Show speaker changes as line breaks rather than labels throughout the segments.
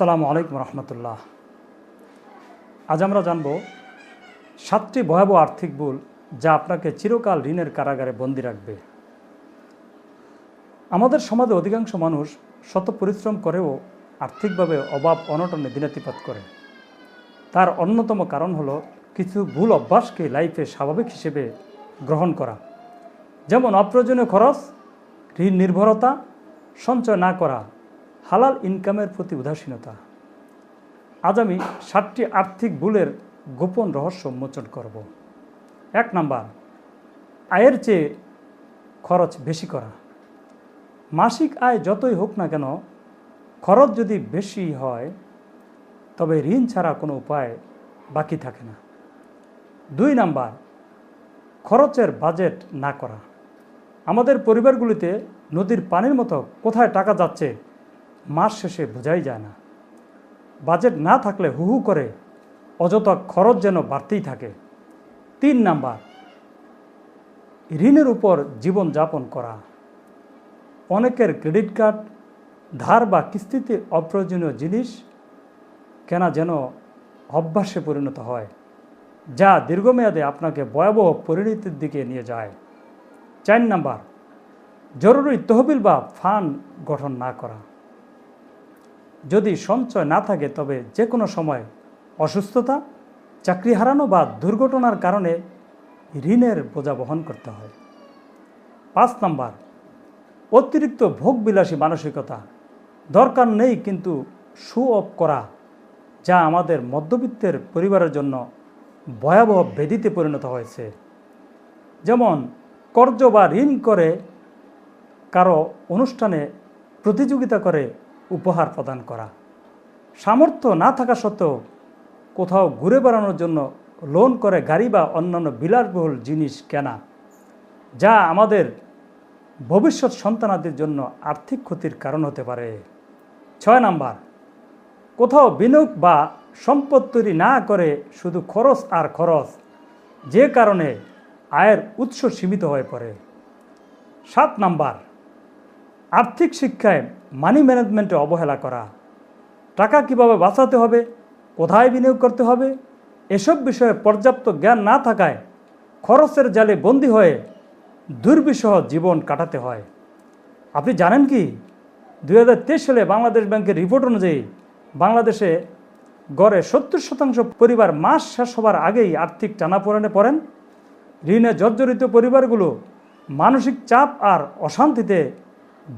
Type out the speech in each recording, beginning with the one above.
আসসালামু আলাইকুম রহমতুল্লাহ। আজ আমরা জানব সাতটি ভয়াবহ আর্থিক ভুল যা আপনাকে চিরকাল ঋণের কারাগারে বন্দি রাখবে। আমাদের সমাজে অধিকাংশ মানুষ শত পরিশ্রম করেও আর্থিকভাবে অভাব অনটনে দিনাতিপাত করে। তার অন্যতম কারণ হলো কিছু ভুল অভ্যাসকে লাইফে স্বাভাবিক হিসেবে গ্রহণ করা। যেমন অপ্রয়োজনীয় খরচ, ঋণ নির্ভরতা, সঞ্চয় না করা হালাল ইনকামের প্রতি উদাসীনতা। আজ আমি সাতটি আর্থিক ভুলের গোপন রহস্য উন্মোচন করব। এক নাম্বার, আয়ের চেয়ে খরচ বেশি করা। মাসিক আয় যতই হোক না কেন, খরচ যদি বেশি হয়, তবে ঋণ ছাড়া কোনো উপায় বাকি থাকে না। দুই নাম্বার, খরচের বাজেট না করা। আমাদের পরিবারগুলিতে নদীর পানির মতো কোথায় টাকা যাচ্ছে মাস শেষে বোঝাই যায় না। বাজেট না থাকলে হু হু করে অযথা খরচ যেন বাড়তেই থাকে। তিন নাম্বার, ঋণের উপর জীবন যাপন করা। অনেকের ক্রেডিট কার্ড, ধার বা কিস্তিতে অপ্রয়োজনীয় জিনিস কেনা যেন অভ্যাসে পরিণত হয়, যা দীর্ঘমেয়াদে আপনাকে ভয়াবহ পরিণতির দিকে নিয়ে যায়। চার নাম্বার, জরুরি তহবিল বা ফান্ড গঠন না করা। যদি সঞ্চয় না থাকে, তবে যে কোনো সময় অসুস্থতা, চাকরি হারানো বা দুর্ঘটনার কারণে ঋণের বোঝা বহন করতে হয়। পাঁচ নাম্বার, অতিরিক্ত ভোগবিলাসী মানসিকতা। দরকার নেই কিন্তু শু অফ করা, যা আমাদের মধ্যবিত্তের পরিবারের জন্য ভয়াবহ বেদিতে পরিণত হয়েছে। যেমন, কর্জ বা ঋণ করে কারও অনুষ্ঠানে প্রতিযোগিতা করে উপহার প্রদান করা। সামর্থ্য না থাকা সত্ত্বেও কোথাও ঘুরে বেড়ানোর জন্য লোন করে গাড়ি বা অন্যান্য বিলাসবহুল জিনিস কেনা, যা আমাদের ভবিষ্যৎ সন্তানাদের জন্য আর্থিক ক্ষতির কারণ হতে পারে। ছয় নাম্বার, কোথাও বিনিয়োগ বা সম্পদ তৈরি না করে শুধু খরচ আর খরচ, যে কারণে আয়ের উৎস সীমিত হয়ে পড়ে। সাত নাম্বার আর্থিক শিক্ষায় মানি ম্যানেজমেন্টে অবহেলা করা, টাকা কীভাবে বাঁচাতে হবে, কোথায় বিনিয়োগ করতে হবে, এসব বিষয়ে পর্যাপ্ত জ্ঞান না থাকায় খরচের জালে বন্দী হয়ে দুর্বিষহ জীবন কাটাতে হয়। আপনি জানেন কি? দু হাজার তেইশ সালে বাংলাদেশ ব্যাংকের রিপোর্ট অনুযায়ী বাংলাদেশে গড়ে সত্তর শতাংশ পরিবার মাস শেষ হবার আগেই আর্থিক টানাপোড়েনে পড়েন। ঋণে জর্জরিত পরিবারগুলো মানসিক চাপ আর অশান্তিতে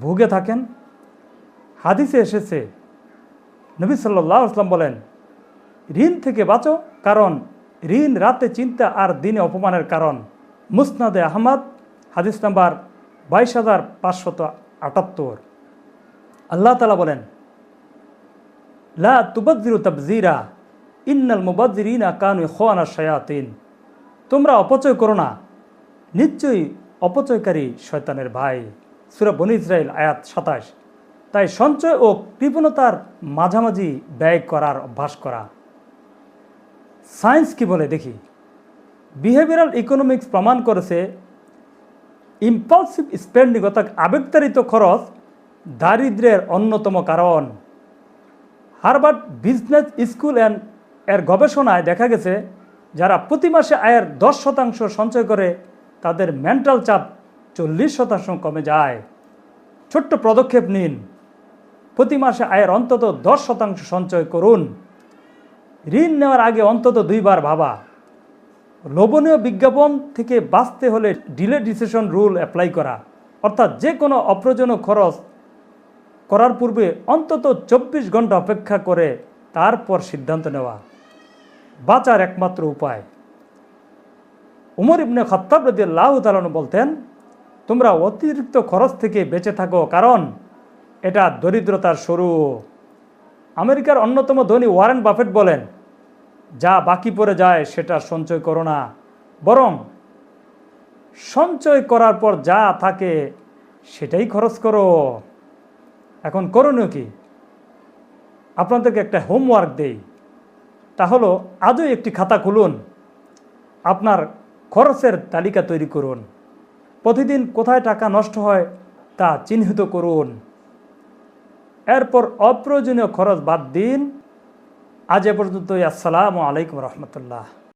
ভুগে থাকেন। হাদিসে এসেছে, নবী সাল্লাহ আসলাম বলেন, ঋণ থেকে বাঁচো, কারণ ঋণ রাতে চিন্তা আর দিনে অপমানের কারণ। মুসনাদে আহমদ, হাদিস নাম্বার বাইশ হাজার পাঁচশত আটাত্তর। আল্লাহ তালা বলেন, লা তুবজিরু তাবজিরা ইন্নাল মুবাজিরিনা কানু খোয়ানা শায়াতিন। তোমরা অপচয় করো না, নিশ্চয়ই অপচয়কারী শয়তানের ভাই। সুরা বনি ইসরায়েল আয়াত সাতাশ। তাই সঞ্চয় ও কৃপণতার মাঝামাঝি ব্যয় করার অভ্যাস করা। সায়েন্স কি বলে? দেখি। বিহেভিয়ারাল ইকোনমিক্স প্রমাণ করেছে, ইম্পালসিভ স্পেন্ডিং অর্থাৎ আবেগতাড়িত খরচ দারিদ্র্যের অন্যতম কারণ। হারবার্ট বিজনেস স্কুল অ্যান্ড এর গবেষণায় দেখা গেছে, যারা প্রতি মাসে আয়ের দশ শতাংশ সঞ্চয় করে, তাদের মেন্টাল চাপ চল্লিশ শতাংশ কমে যায়। ছোট্ট পদক্ষেপ নিন। প্রতি মাসে আয়ের অন্তত দশ শতাংশ সঞ্চয় করুন। ঋণ নেওয়ার আগে অন্তত দুইবার ভাবা। লোভনীয় বিজ্ঞাপন থেকে বাঁচতে হলে ডিলে ডিসিশন রুল অ্যাপ্লাই করা। অর্থাৎ যে কোনো অপ্রয়োজনীয় খরচ করার পূর্বে অন্তত চব্বিশ ঘণ্টা অপেক্ষা করে তারপর সিদ্ধান্ত নেওয়া। বাঁচার একমাত্র উপায়। উমর ইবনে খত্তাব রদি আল্লাহ বলতেন তোমরা অতিরিক্ত খরচ থেকে বেঁচে থাকো, কারণ এটা দরিদ্রতার শুরু। আমেরিকার অন্যতম ধনী ওয়ারেন বাফেট বলেন, যা বাকি পড়ে যায়, সেটা সঞ্চয় করো না। বরং, সঞ্চয় করার পর যা থাকে, সেটাই খরচ করো। এখন করণীয় কি? আপনাদেরকে একটা হোমওয়ার্ক দেই। তা হলো, আজই একটি খাতা খুলুন, আপনার খরচের তালিকা তৈরি করুন। প্রতিদিন কোথায় টাকা নষ্ট হয় তা চিহ্নিত করুন। এরপর অপ্রয়োজনীয় খরচ বাদ দিন। আজ এ পর্যন্তই। আসসালামু আলাইকুম রহমতুল্লাহ।